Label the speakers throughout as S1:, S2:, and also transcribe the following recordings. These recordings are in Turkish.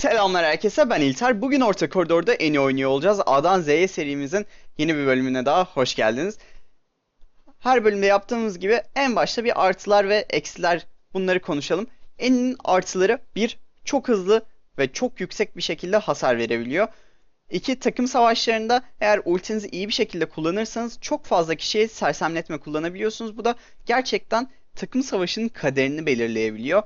S1: Selamlar herkese ben İlter. Bugün Orta Koridor'da en iyi oynuyor olacağız. A'dan Z'ye serimizin yeni bir bölümüne daha hoş geldiniz. Her bölümde yaptığımız gibi en başta bir artılar ve eksiler bunları konuşalım. En'in artıları bir çok hızlı ve çok yüksek bir şekilde hasar verebiliyor. İki takım savaşlarında eğer ultinizi iyi bir şekilde kullanırsanız çok fazla kişiye sersemletme kullanabiliyorsunuz. Bu da gerçekten takım savaşının kaderini belirleyebiliyor.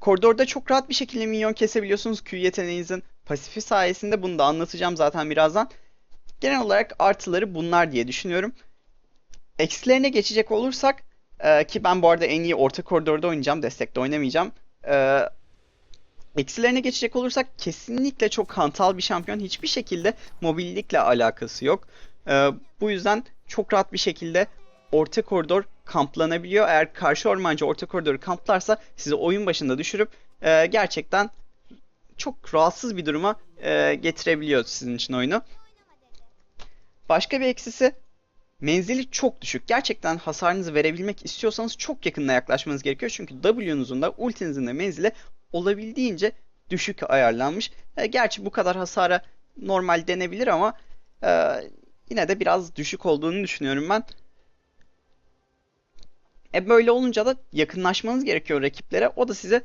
S1: Koridorda çok rahat bir şekilde minyon kesebiliyorsunuz Q yeteneğinizin pasifi sayesinde. Bunu da anlatacağım zaten birazdan. Genel olarak artıları bunlar diye düşünüyorum. Eksilerine geçecek olursak e, ki ben bu arada en iyi orta koridorda oynayacağım. Destekte oynamayacağım. E, eksilerine geçecek olursak kesinlikle çok hantal bir şampiyon. Hiçbir şekilde mobillikle alakası yok. E, bu yüzden çok rahat bir şekilde orta koridor kamplanabiliyor. Eğer karşı ormancı orta koridoru kamplarsa sizi oyun başında düşürüp e, gerçekten çok rahatsız bir duruma e, getirebiliyor sizin için oyunu. Başka bir eksisi menzili çok düşük. Gerçekten hasarınızı verebilmek istiyorsanız çok yakınına yaklaşmanız gerekiyor. Çünkü W'nuzun da ultinizin de menzili olabildiğince düşük ayarlanmış. E, gerçi bu kadar hasara normal denebilir ama e, yine de biraz düşük olduğunu düşünüyorum ben. E böyle olunca da yakınlaşmanız gerekiyor rakiplere. O da size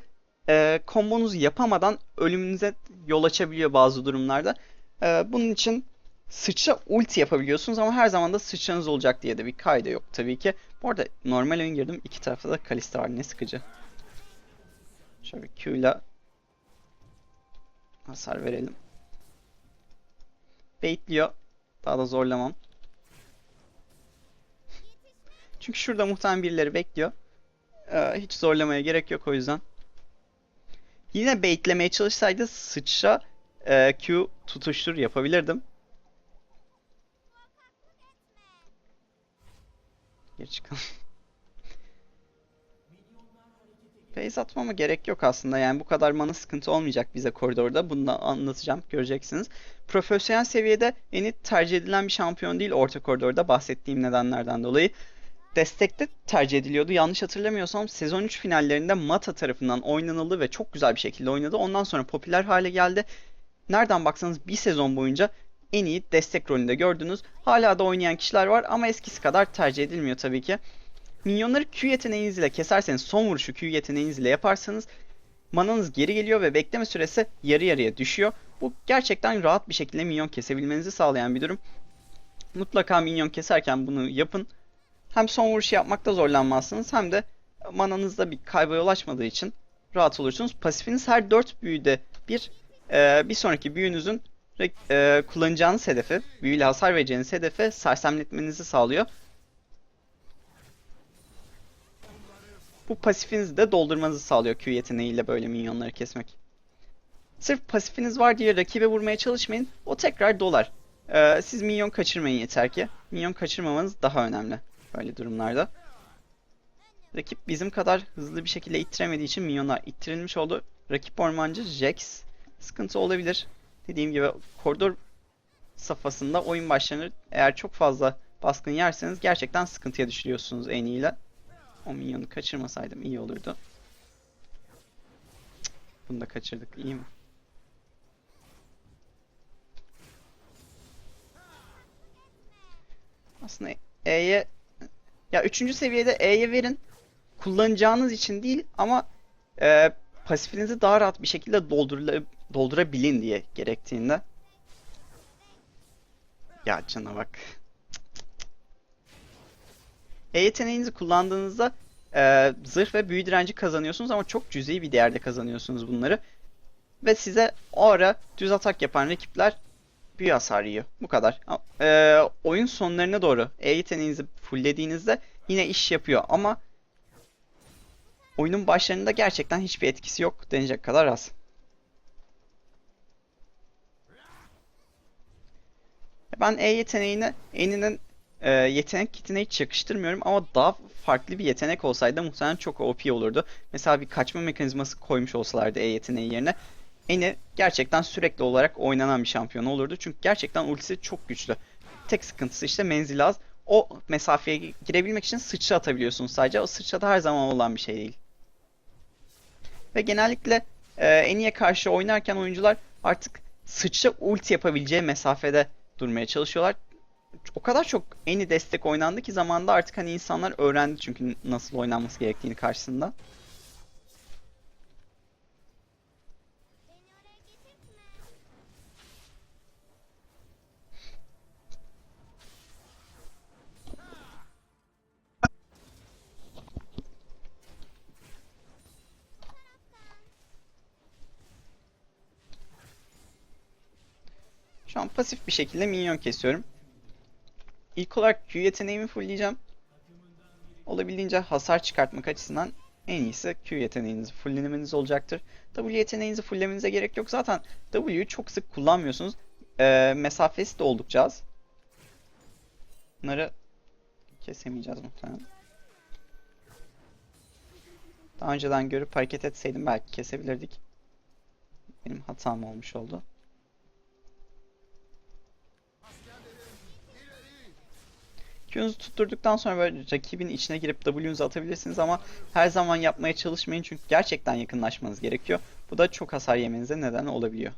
S1: e, kombonuzu yapamadan ölümünüze yol açabiliyor bazı durumlarda. E, bunun için sıçra ulti yapabiliyorsunuz ama her zaman da sıçranız olacak diye de bir kayda yok tabii ki. Bu arada normal oyun girdim. iki tarafta da Kalista var. Ne sıkıcı. Şöyle Q ile hasar verelim. Baitliyor. Daha da zorlamam. Çünkü şurada muhtemelen birileri bekliyor. Ee, hiç zorlamaya gerek yok o yüzden. Yine baitlemeye çalışsaydı sıçra e, Q tutuştur yapabilirdim. Geri çıkalım. Phase atmama gerek yok aslında yani bu kadar mana sıkıntı olmayacak bize koridorda. Bunu da anlatacağım göreceksiniz. Profesyonel seviyede en tercih edilen bir şampiyon değil orta koridorda bahsettiğim nedenlerden dolayı destekte tercih ediliyordu. Yanlış hatırlamıyorsam sezon 3 finallerinde Mata tarafından oynanıldı ve çok güzel bir şekilde oynadı. Ondan sonra popüler hale geldi. Nereden baksanız bir sezon boyunca en iyi destek rolünde gördünüz. Hala da oynayan kişiler var ama eskisi kadar tercih edilmiyor tabii ki. Minyonları Q yeteneğiniz ile keserseniz son vuruşu Q yeteneğiniz ile yaparsanız mananız geri geliyor ve bekleme süresi yarı yarıya düşüyor. Bu gerçekten rahat bir şekilde minyon kesebilmenizi sağlayan bir durum. Mutlaka minyon keserken bunu yapın hem son vuruş yapmakta zorlanmazsınız hem de mananızda bir kayba yol açmadığı için rahat olursunuz. Pasifiniz her 4 büyüde bir e, bir sonraki büyünüzün e, kullanacağınız hedefe, büyüyle hasar vereceğiniz hedefe sersemletmenizi sağlıyor. Bu pasifinizi de doldurmanızı sağlıyor Q yeteneğiyle böyle minyonları kesmek. Sırf pasifiniz var diye rakibe vurmaya çalışmayın. O tekrar dolar. Ee, siz minyon kaçırmayın yeter ki. Minyon kaçırmamanız daha önemli böyle durumlarda. Rakip bizim kadar hızlı bir şekilde ittiremediği için minyonlar ittirilmiş oldu. Rakip ormancı Jax sıkıntı olabilir. Dediğim gibi koridor safhasında oyun başlanır. Eğer çok fazla baskın yerseniz gerçekten sıkıntıya düşürüyorsunuz en iyiyle. O minyonu kaçırmasaydım iyi olurdu. Bunu da kaçırdık iyi mi? Aslında E'ye ya üçüncü seviyede E'ye verin. Kullanacağınız için değil ama e, pasifinizi daha rahat bir şekilde doldurula, doldurabilin diye gerektiğinde. Ya cana bak. E yeteneğinizi kullandığınızda e, zırh ve büyü direnci kazanıyorsunuz ama çok cüzi bir değerde kazanıyorsunuz bunları. Ve size o ara düz atak yapan rakipler büyü hasar yiyor. Bu kadar. E, oyun sonlarına doğru E yeteneğinizi fulllediğinizde yine iş yapıyor ama oyunun başlarında gerçekten hiçbir etkisi yok denecek kadar az. Ben E yeteneğini E'nin e, yetenek kitine hiç yakıştırmıyorum ama daha farklı bir yetenek olsaydı muhtemelen çok OP olurdu. Mesela bir kaçma mekanizması koymuş olsalardı E yeteneği yerine Eni gerçekten sürekli olarak oynanan bir şampiyon olurdu. Çünkü gerçekten ultisi çok güçlü. Tek sıkıntısı işte menzili az. O mesafeye girebilmek için sıçra atabiliyorsunuz sadece. O sıçra da her zaman olan bir şey değil. Ve genellikle e, Eni'ye karşı oynarken oyuncular artık sıçra ulti yapabileceği mesafede durmaya çalışıyorlar. O kadar çok Eni destek oynandı ki zamanda artık hani insanlar öğrendi çünkü nasıl oynanması gerektiğini karşısında. Pasif bir şekilde minyon kesiyorum. İlk olarak Q yeteneğimi fullleyeceğim. Olabildiğince hasar çıkartmak açısından en iyisi Q yeteneğinizi fulllemeniz olacaktır. W yeteneğinizi fulllemenize gerek yok. Zaten W'yu çok sık kullanmıyorsunuz. Ee, mesafesi de oldukça az. Bunları kesemeyeceğiz muhtemelen. Daha önceden görüp hareket etseydim belki kesebilirdik. Benim hatam olmuş oldu. Q'nuzu tutturduktan sonra böyle rakibin içine girip W'nuzu atabilirsiniz ama her zaman yapmaya çalışmayın çünkü gerçekten yakınlaşmanız gerekiyor. Bu da çok hasar yemenize neden olabiliyor.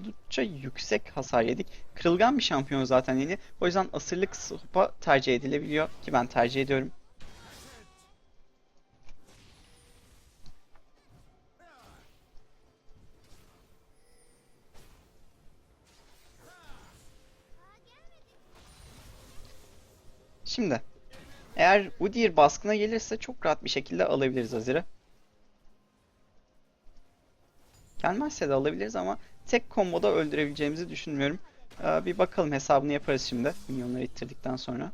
S1: Oldukça yüksek hasar yedik. Kırılgan bir şampiyon zaten yeni. O yüzden asırlık sopa tercih edilebiliyor ki ben tercih ediyorum. Şimdi eğer Udyr baskına gelirse çok rahat bir şekilde alabiliriz Azir'i. Gelmezse de alabiliriz ama tek komboda öldürebileceğimizi düşünmüyorum. Ee, bir bakalım hesabını yaparız şimdi. Minyonları ittirdikten sonra.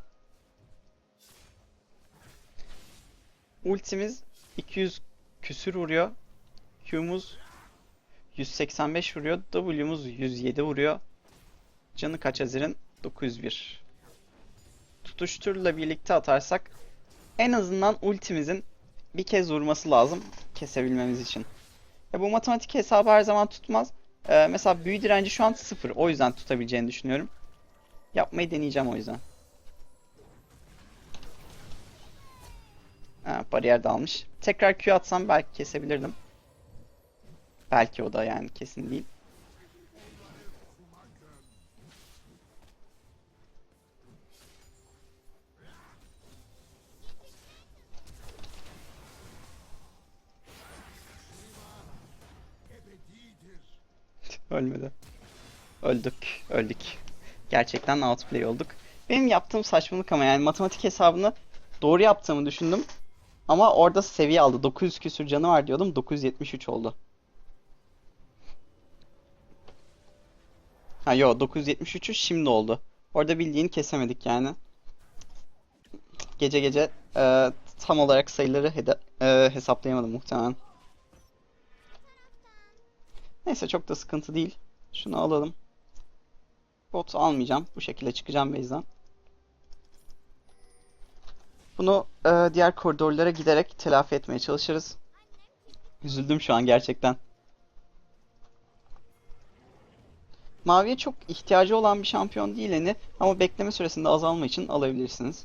S1: Ultimiz 200 küsür vuruyor. Q'muz 185 vuruyor. W'muz 107 vuruyor. Canı kaç Azir'in? 901 tutuşturla birlikte atarsak en azından ultimizin bir kez vurması lazım kesebilmemiz için. Ya bu matematik hesabı her zaman tutmaz. Ee, mesela büyü direnci şu an 0. O yüzden tutabileceğini düşünüyorum. Yapmayı deneyeceğim o yüzden. Ha, bariyer dalmış. Tekrar Q atsam belki kesebilirdim. Belki o da yani kesin değil. Ölmedi. Öldük. Öldük. Gerçekten outplay olduk. Benim yaptığım saçmalık ama yani matematik hesabını doğru yaptığımı düşündüm. Ama orada seviye aldı. 900 küsür canı var diyordum. 973 oldu. Ha yo 973'ü şimdi oldu. Orada bildiğini kesemedik yani. Gece gece e, tam olarak sayıları e, hesaplayamadım muhtemelen. Neyse çok da sıkıntı değil. Şunu alalım. Bot almayacağım. Bu şekilde çıkacağım base'den. Bunu e, diğer koridorlara giderek telafi etmeye çalışırız. Üzüldüm şu an gerçekten. Maviye çok ihtiyacı olan bir şampiyon değil Eni ama bekleme süresinde azalma için alabilirsiniz.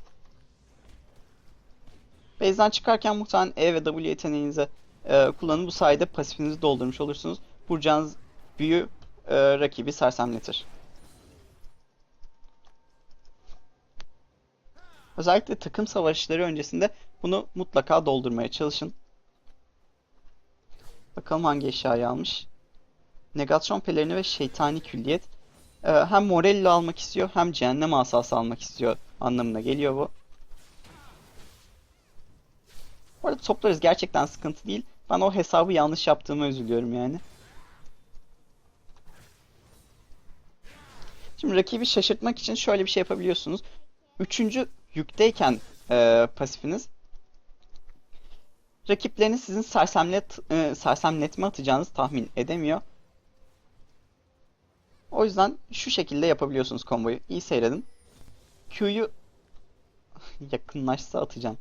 S1: Base'den çıkarken muhtemelen E ve W yeteneğinizi e, kullanın. Bu sayede pasifinizi doldurmuş olursunuz. Vuracağınız büyü e, rakibi sersemletir. Özellikle takım savaşları öncesinde bunu mutlaka doldurmaya çalışın. Bakalım hangi eşyayı almış. Negasyon pelerini ve şeytani külliyet. Ee, hem Morelli almak istiyor hem cehennem asası almak istiyor anlamına geliyor bu. Bu arada toplarız gerçekten sıkıntı değil. Ben o hesabı yanlış yaptığıma üzülüyorum yani. Şimdi rakibi şaşırtmak için şöyle bir şey yapabiliyorsunuz. Üçüncü yükteyken e, pasifiniz rakiplerini sizin sersemlet, e, sersemletme atacağınızı tahmin edemiyor. O yüzden şu şekilde yapabiliyorsunuz komboyu. İyi seyredin. Q'yu yakınlaşsa atacağım.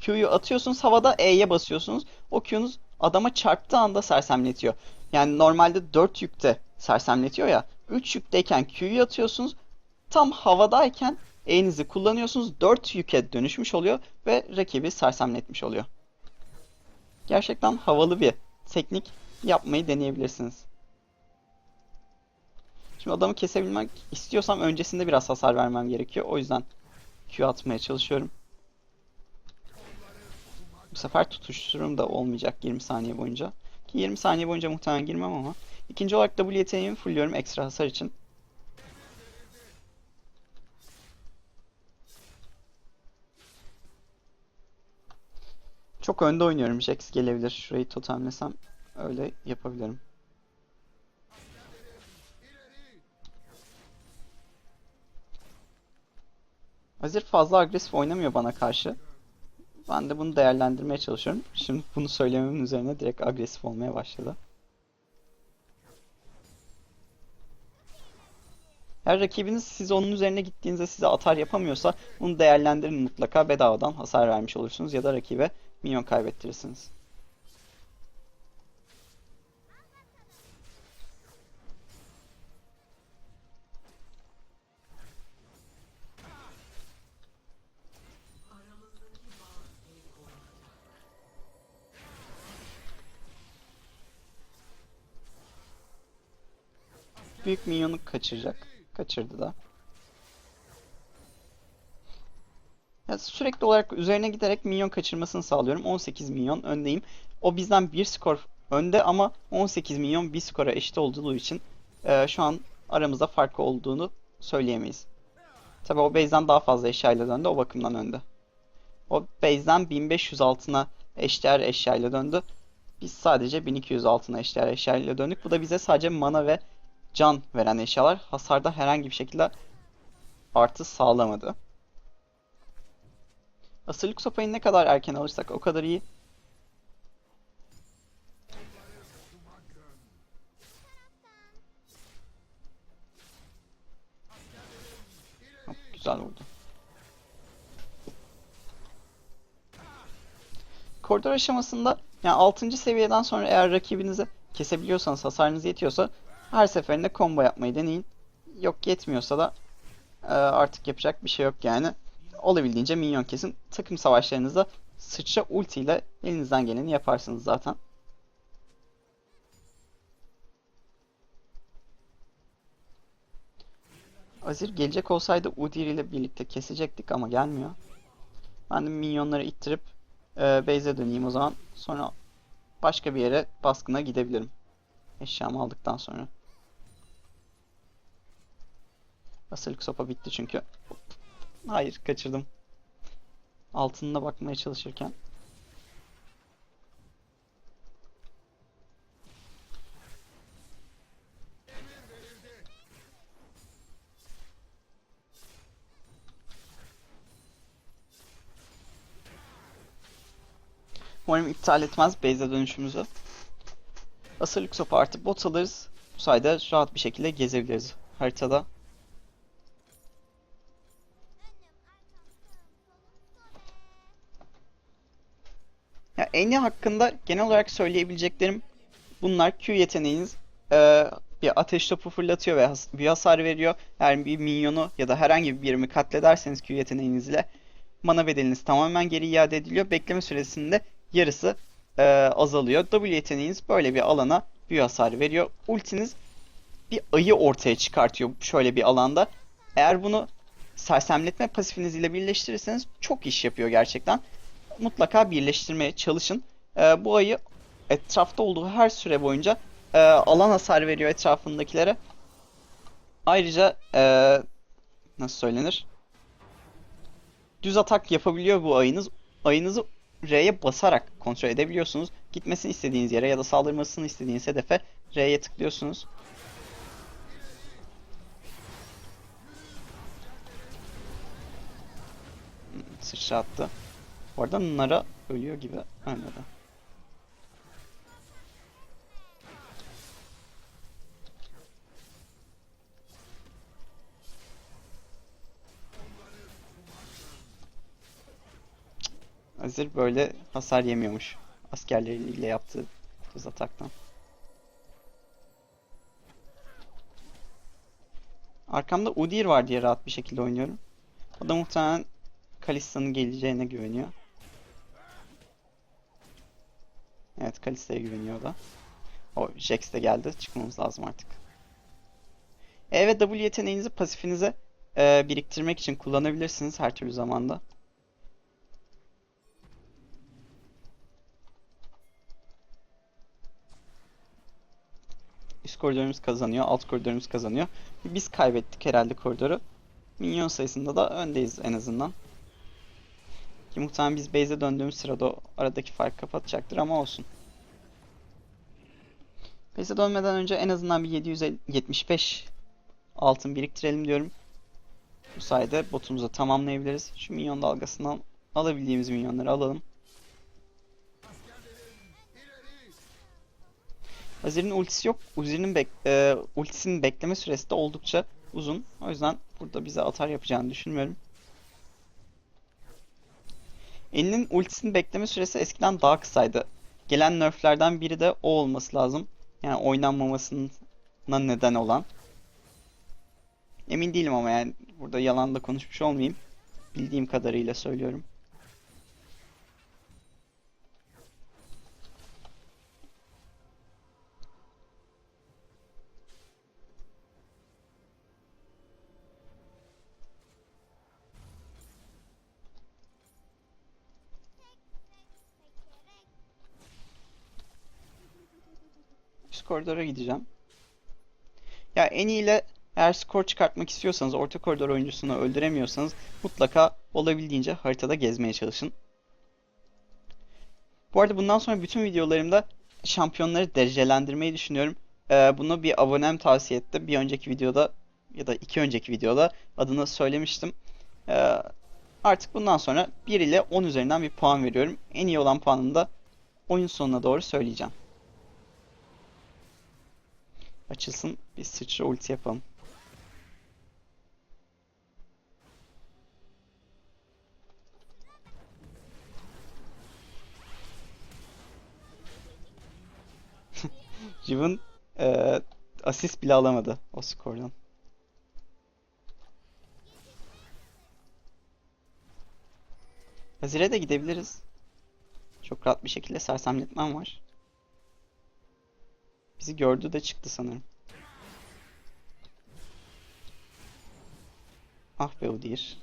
S1: Q'yu atıyorsunuz havada E'ye basıyorsunuz. O Q'nuz adama çarptığı anda sersemletiyor. Yani normalde 4 yükte sersemletiyor ya. 3 yükteyken Q'yu atıyorsunuz. Tam havadayken E'nizi kullanıyorsunuz. 4 yüke dönüşmüş oluyor ve rakibi sersemletmiş oluyor. Gerçekten havalı bir teknik yapmayı deneyebilirsiniz. Şimdi adamı kesebilmek istiyorsam öncesinde biraz hasar vermem gerekiyor. O yüzden Q atmaya çalışıyorum. Bu sefer tutuşturum da olmayacak 20 saniye boyunca. Ki 20 saniye boyunca muhtemelen girmem ama. İkinci olarak W yeteneğimi fullliyorum ekstra hasar için. Çok önde oynuyorum. Jax gelebilir. Şurayı totemlesem öyle yapabilirim. Azir fazla agresif oynamıyor bana karşı. Ben de bunu değerlendirmeye çalışıyorum. Şimdi bunu söylememin üzerine direkt agresif olmaya başladı. Eğer rakibiniz siz onun üzerine gittiğinizde size atar yapamıyorsa bunu değerlendirin mutlaka bedavadan hasar vermiş olursunuz ya da rakibe minyon kaybettirirsiniz. Büyük minyonu kaçıracak. Kaçırdı da. Ya sürekli olarak üzerine giderek minyon kaçırmasını sağlıyorum. 18 milyon öndeyim. O bizden bir skor önde ama 18 milyon bir skora eşit olduğu için e, şu an aramızda fark olduğunu söyleyemeyiz. Tabi o base'den daha fazla eşyayla döndü. O bakımdan önde. O base'den 1500 altına eşdeğer eşyayla döndü. Biz sadece 1200 altına eşdeğer eşyayla döndük. Bu da bize sadece mana ve can veren eşyalar. Hasarda herhangi bir şekilde artı sağlamadı. Asırlık sopayı ne kadar erken alırsak o kadar iyi. Hop, güzel vurdu. Koridor aşamasında yani 6. seviyeden sonra eğer rakibinizi kesebiliyorsanız hasarınız yetiyorsa her seferinde combo yapmayı deneyin. Yok yetmiyorsa da e, artık yapacak bir şey yok yani. Olabildiğince minyon kesin. Takım savaşlarınızda sıçra ulti ile elinizden geleni yaparsınız zaten. Azir gelecek olsaydı Udyr ile birlikte kesecektik ama gelmiyor. Ben de minyonları ittirip e, base'e döneyim o zaman. Sonra başka bir yere baskına gidebilirim. Eşyamı aldıktan sonra. Asırlık sopa bitti çünkü. Hayır kaçırdım. Altınına bakmaya çalışırken. Umarım iptal etmez base'e dönüşümüzü. Asırlık sopa artı bot alırız. Bu sayede rahat bir şekilde gezebiliriz haritada. Enya hakkında genel olarak söyleyebileceklerim bunlar. Q yeteneğiniz e, bir ateş topu fırlatıyor ve has bir hasar veriyor. Eğer bir minyonu ya da herhangi bir birimi katlederseniz Q yeteneğinizle mana bedeliniz tamamen geri iade ediliyor. Bekleme süresinde yarısı e, azalıyor. W yeteneğiniz böyle bir alana büyü hasarı veriyor. Ultiniz bir ayı ortaya çıkartıyor şöyle bir alanda. Eğer bunu sersemletme pasifiniz ile birleştirirseniz çok iş yapıyor gerçekten mutlaka birleştirmeye çalışın. E, bu ayı etrafta olduğu her süre boyunca e, alan hasar veriyor etrafındakilere. Ayrıca e, nasıl söylenir? Düz atak yapabiliyor bu ayınız. Ayınızı R'ye basarak kontrol edebiliyorsunuz. Gitmesini istediğiniz yere ya da saldırmasını istediğiniz hedefe R'ye tıklıyorsunuz. Hmm, Sıçrattı. Bu arada Nara ölüyor gibi. Ölmedi. Azir böyle hasar yemiyormuş. Askerleriyle yaptığı düz ataktan. Arkamda Udyr var diye rahat bir şekilde oynuyorum. O da muhtemelen Kalista'nın geleceğine güveniyor. Evet Kalista'ya güveniyor da. O Jax de geldi. Çıkmamız lazım artık. E ve W yeteneğinizi pasifinize e, biriktirmek için kullanabilirsiniz her türlü zamanda. Üst koridorumuz kazanıyor, alt koridorumuz kazanıyor. Biz kaybettik herhalde koridoru. Minyon sayısında da öndeyiz en azından. Ki muhtemelen biz base'e döndüğümüz sırada o aradaki fark kapatacaktır ama olsun. Base'e dönmeden önce en azından bir 775 altın biriktirelim diyorum. Bu sayede botumuzu tamamlayabiliriz. Şu minyon dalgasından alabildiğimiz minyonları alalım. Azir'in ultisi yok. Uzir'in bek e, ultisinin bekleme süresi de oldukça uzun. O yüzden burada bize atar yapacağını düşünmüyorum. Elinin ultisinin bekleme süresi eskiden daha kısaydı. Gelen nerflerden biri de o olması lazım. Yani oynanmamasına neden olan. Emin değilim ama yani burada yalan da konuşmuş olmayayım. Bildiğim kadarıyla söylüyorum. Koridora gideceğim. Ya en iyiyle eğer skor çıkartmak istiyorsanız, orta koridor oyuncusunu öldüremiyorsanız mutlaka olabildiğince haritada gezmeye çalışın. Bu arada bundan sonra bütün videolarımda şampiyonları derecelendirmeyi düşünüyorum. Ee, bunu bir abonem tavsiye etti. Bir önceki videoda ya da iki önceki videoda adını söylemiştim. Ee, artık bundan sonra 1 ile 10 üzerinden bir puan veriyorum. En iyi olan puanını da oyun sonuna doğru söyleyeceğim. Açılsın bir sıçra ulti yapalım. Riven eee asist bile alamadı o skordan. Hazire de gidebiliriz. Çok rahat bir şekilde sersemletmem var. Bizi gördü de çıktı sanırım. Ah be Udyr.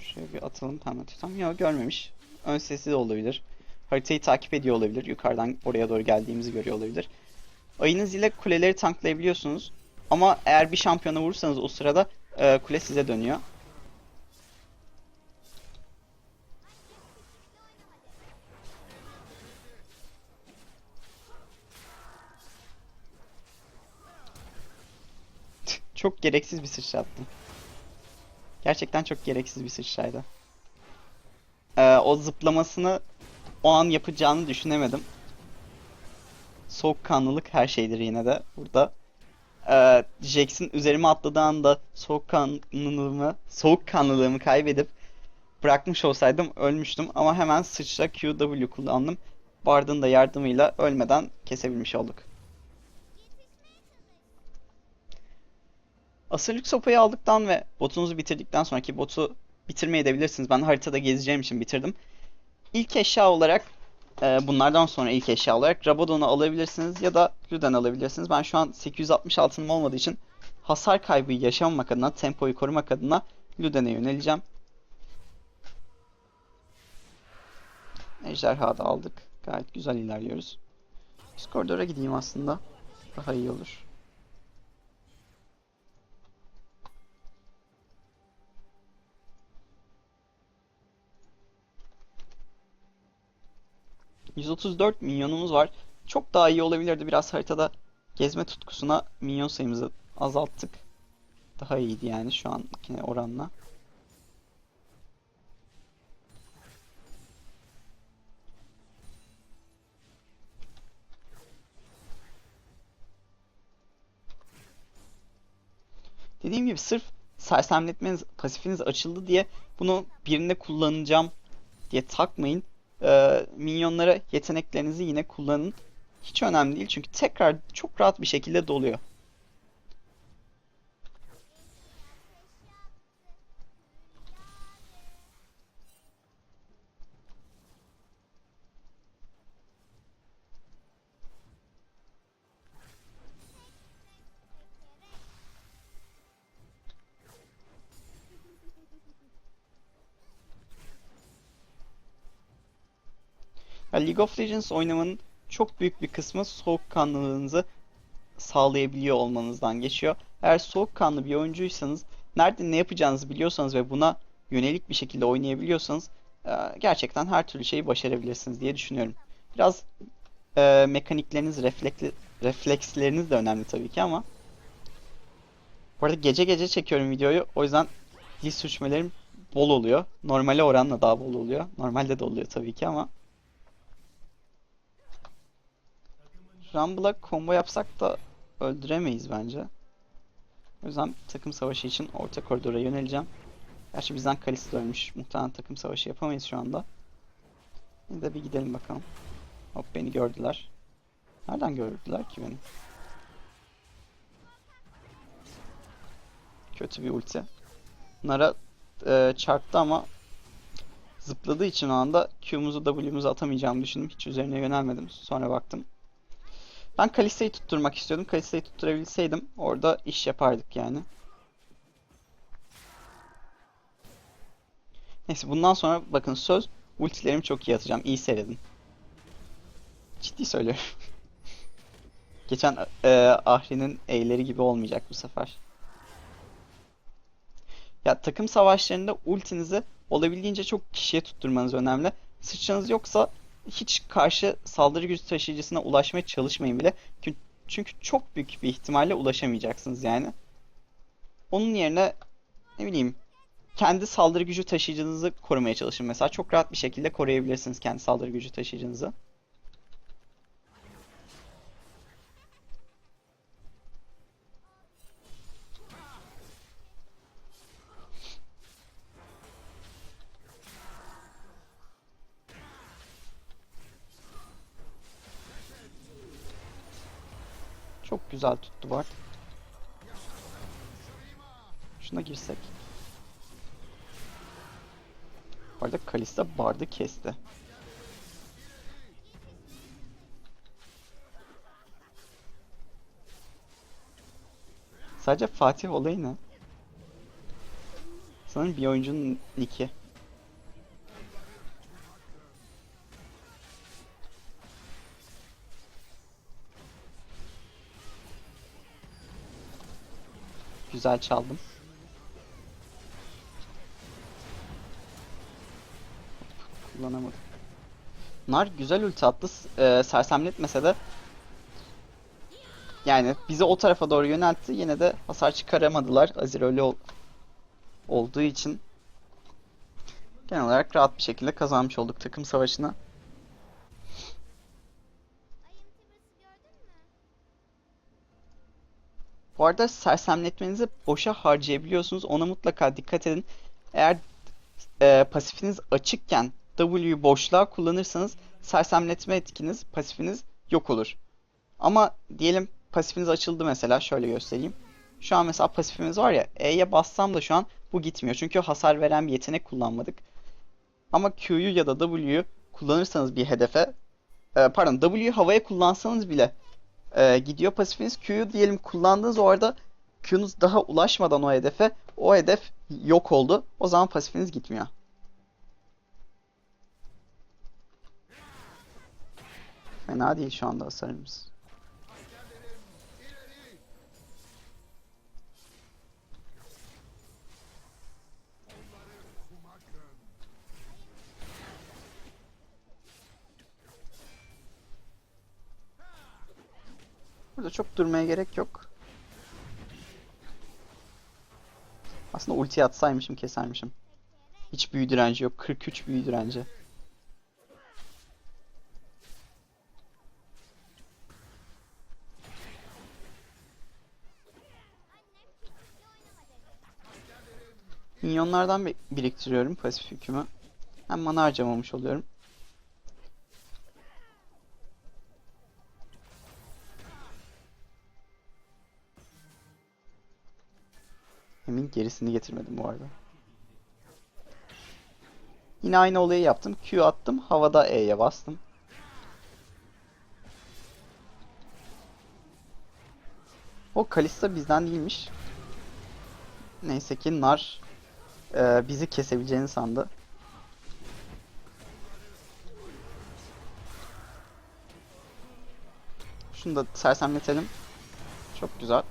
S1: Şöyle bir atalım pembe tutam. Yok görmemiş. Ön sesi de olabilir. Haritayı takip ediyor olabilir. Yukarıdan oraya doğru geldiğimizi görüyor olabilir. Ayınız ile kuleleri tanklayabiliyorsunuz. Ama eğer bir şampiyona vurursanız o sırada e, kule size dönüyor. Çok gereksiz bir sıçrattım. Gerçekten çok gereksiz bir sıçraydı. Ee, o zıplamasını o an yapacağını düşünemedim. Soğukkanlılık her şeydir yine de burada. Ee, Jax'in üzerime atladığı anda soğukkanlılığımı, soğukkanlılığımı kaybedip bırakmış olsaydım ölmüştüm ama hemen sıçra QW kullandım. Bard'ın da yardımıyla ölmeden kesebilmiş olduk. Asırlık sopayı aldıktan ve botunuzu bitirdikten sonraki botu bitirmeyi edebilirsiniz. Ben haritada gezeceğim için bitirdim. İlk eşya olarak e, bunlardan sonra ilk eşya olarak Rabadon'u alabilirsiniz ya da Luden alabilirsiniz. Ben şu an 860 altınım olmadığı için hasar kaybı yaşamamak adına, tempoyu korumak adına Luden'e yöneleceğim. Ejderha da aldık. Gayet güzel ilerliyoruz. Üst koridora gideyim aslında. Daha iyi olur. ...134 minyonumuz var. Çok daha iyi olabilirdi. Biraz haritada gezme tutkusuna minyon sayımızı azalttık. Daha iyiydi yani şu anki oranla. Dediğim gibi sırf sersemletmeniz, pasifiniz açıldı diye bunu birinde kullanacağım diye takmayın. Ee, minyonlara yeteneklerinizi yine kullanın. Hiç önemli değil çünkü tekrar çok rahat bir şekilde doluyor. League of Legends oynamanın çok büyük bir kısmı soğukkanlılığınızı sağlayabiliyor olmanızdan geçiyor. Eğer soğukkanlı bir oyuncuysanız, nerede ne yapacağınızı biliyorsanız ve buna yönelik bir şekilde oynayabiliyorsanız e, gerçekten her türlü şeyi başarabilirsiniz diye düşünüyorum. Biraz e, mekanikleriniz, reflekli, refleksleriniz de önemli tabii ki ama bu arada gece gece çekiyorum videoyu. O yüzden diz sürçmelerim bol oluyor. Normale oranla daha bol oluyor. Normalde de oluyor tabii ki ama Rumble'a combo yapsak da öldüremeyiz bence. O yüzden takım savaşı için orta koridora yöneleceğim. Gerçi bizden Kalista ölmüş. Muhtemelen takım savaşı yapamayız şu anda. Yine de bir gidelim bakalım. Hop beni gördüler. Nereden gördüler ki beni? Kötü bir ulti. Nara e, çarptı ama zıpladığı için o anda Q'muzu W'muzu atamayacağımı düşündüm. Hiç üzerine yönelmedim. Sonra baktım. Ben Kalista'yı tutturmak istiyordum. Kalista'yı tutturabilseydim orada iş yapardık yani. Neyse bundan sonra bakın söz ultilerimi çok iyi atacağım. İyi seyredin. Ciddi söylüyorum. Geçen e, Ahri'nin E'leri gibi olmayacak bu sefer. Ya takım savaşlarında ultinizi olabildiğince çok kişiye tutturmanız önemli. Sıçranız yoksa hiç karşı saldırı gücü taşıyıcısına ulaşmaya çalışmayın bile. Çünkü- çok büyük bir ihtimalle ulaşamayacaksınız yani. Onun yerine ne bileyim kendi saldırı gücü taşıyıcınızı korumaya çalışın mesela. Çok rahat bir şekilde koruyabilirsiniz kendi saldırı gücü taşıyıcınızı. Çok güzel tuttu bak. Şuna girsek. Bu Kalista Bard'ı kesti. Sadece Fatih olayı ne? Sanırım bir oyuncunun nicki. Güzel çaldım. Kullanamadım. Nar güzel ulti attı. E, sersemletmese de yani bizi o tarafa doğru yöneltti. Yine de hasar çıkaramadılar. Azir öyle ol- olduğu için genel olarak rahat bir şekilde kazanmış olduk takım savaşını. Bu arada sersemletmenizi boşa harcayabiliyorsunuz. Ona mutlaka dikkat edin. Eğer e, pasifiniz açıkken W'yu boşluğa kullanırsanız sersemletme etkiniz, pasifiniz yok olur. Ama diyelim pasifiniz açıldı mesela şöyle göstereyim. Şu an mesela pasifimiz var ya E'ye bassam da şu an bu gitmiyor. Çünkü hasar veren bir yetenek kullanmadık. Ama Q'yu ya da W'yu kullanırsanız bir hedefe e, pardon W'yu havaya kullansanız bile e, gidiyor pasifiniz. Q'yu diyelim kullandığınız o arada Q'nuz daha ulaşmadan o hedefe o hedef yok oldu. O zaman pasifiniz gitmiyor. Fena değil şu anda hasarımız. Burada çok durmaya gerek yok. Aslında ulti atsaymışım kesermişim. Hiç büyü direnci yok. 43 büyü direnci. Minyonlardan bi- biriktiriyorum pasif yükümü. Hem mana harcamamış oluyorum. Emin gerisini getirmedim bu arada. Yine aynı olayı yaptım. Q attım. Havada E'ye bastım. O Kalista bizden değilmiş. Neyse ki Nar e, bizi kesebileceğini sandı. Şunu da sersemletelim. Çok güzel.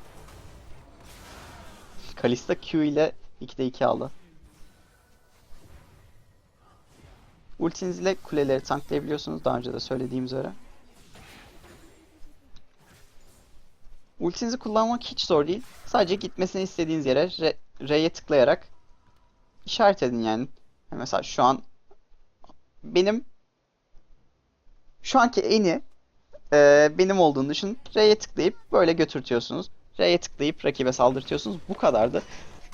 S1: Kalista Q ile 2'de 2 aldı. Ultiniz ile kuleleri tanklayabiliyorsunuz daha önce de söylediğim üzere. Ultinizi kullanmak hiç zor değil. Sadece gitmesini istediğiniz yere R'ye tıklayarak işaret edin yani. Mesela şu an benim şu anki eni e, benim olduğunu düşünün. R'ye tıklayıp böyle götürtüyorsunuz. R'ye tıklayıp rakibe saldırtıyorsunuz. Bu kadardı.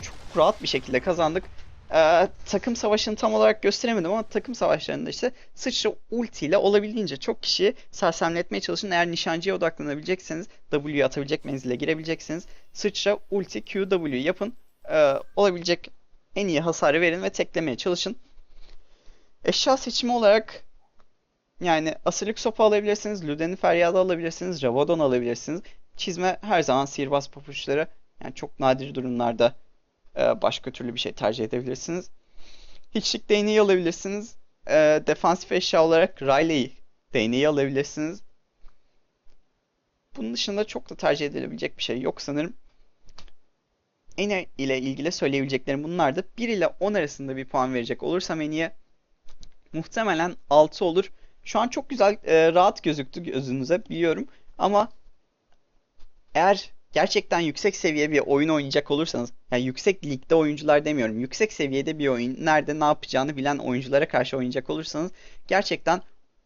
S1: Çok rahat bir şekilde kazandık. E, takım savaşını tam olarak gösteremedim ama takım savaşlarında işte sıçra ultiyle olabildiğince çok kişiyi sersemletmeye çalışın. Eğer nişancıya odaklanabilecekseniz W'yu atabilecek menzile girebileceksiniz. Sıçra ulti QW yapın. E, olabilecek en iyi hasarı verin ve teklemeye çalışın. Eşya seçimi olarak yani asırlık sopa alabilirsiniz, Luden'i feryadı alabilirsiniz, Ravadon alabilirsiniz. Çizme her zaman sihirbaz papuçları. Yani çok nadir durumlarda e, başka türlü bir şey tercih edebilirsiniz. Hiçlik değneği alabilirsiniz. E, defansif eşya olarak Riley değneği alabilirsiniz. Bunun dışında çok da tercih edilebilecek bir şey yok sanırım. Eni ile ilgili söyleyebileceklerim bunlardı. 1 ile 10 arasında bir puan verecek olursam Eni'ye muhtemelen 6 olur. Şu an çok güzel, e, rahat gözüktü gözünüze biliyorum. Ama eğer gerçekten yüksek seviye bir oyun oynayacak olursanız, yani yüksek ligde oyuncular demiyorum, yüksek seviyede bir oyun, nerede ne yapacağını bilen oyunculara karşı oynayacak olursanız gerçekten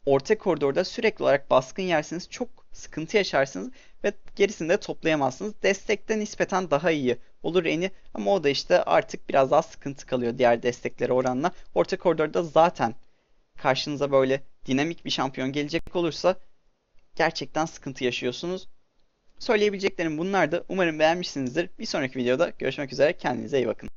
S1: orta koridorda sürekli olarak baskın yersiniz, çok sıkıntı yaşarsınız ve gerisini de toplayamazsınız. Destekte nispeten daha iyi olur Eni ama o da işte artık biraz daha sıkıntı kalıyor diğer desteklere oranla. Orta koridorda zaten karşınıza böyle dinamik bir şampiyon gelecek olursa gerçekten sıkıntı yaşıyorsunuz. Söyleyebileceklerim bunlardı. Umarım beğenmişsinizdir. Bir sonraki videoda görüşmek üzere. Kendinize iyi bakın.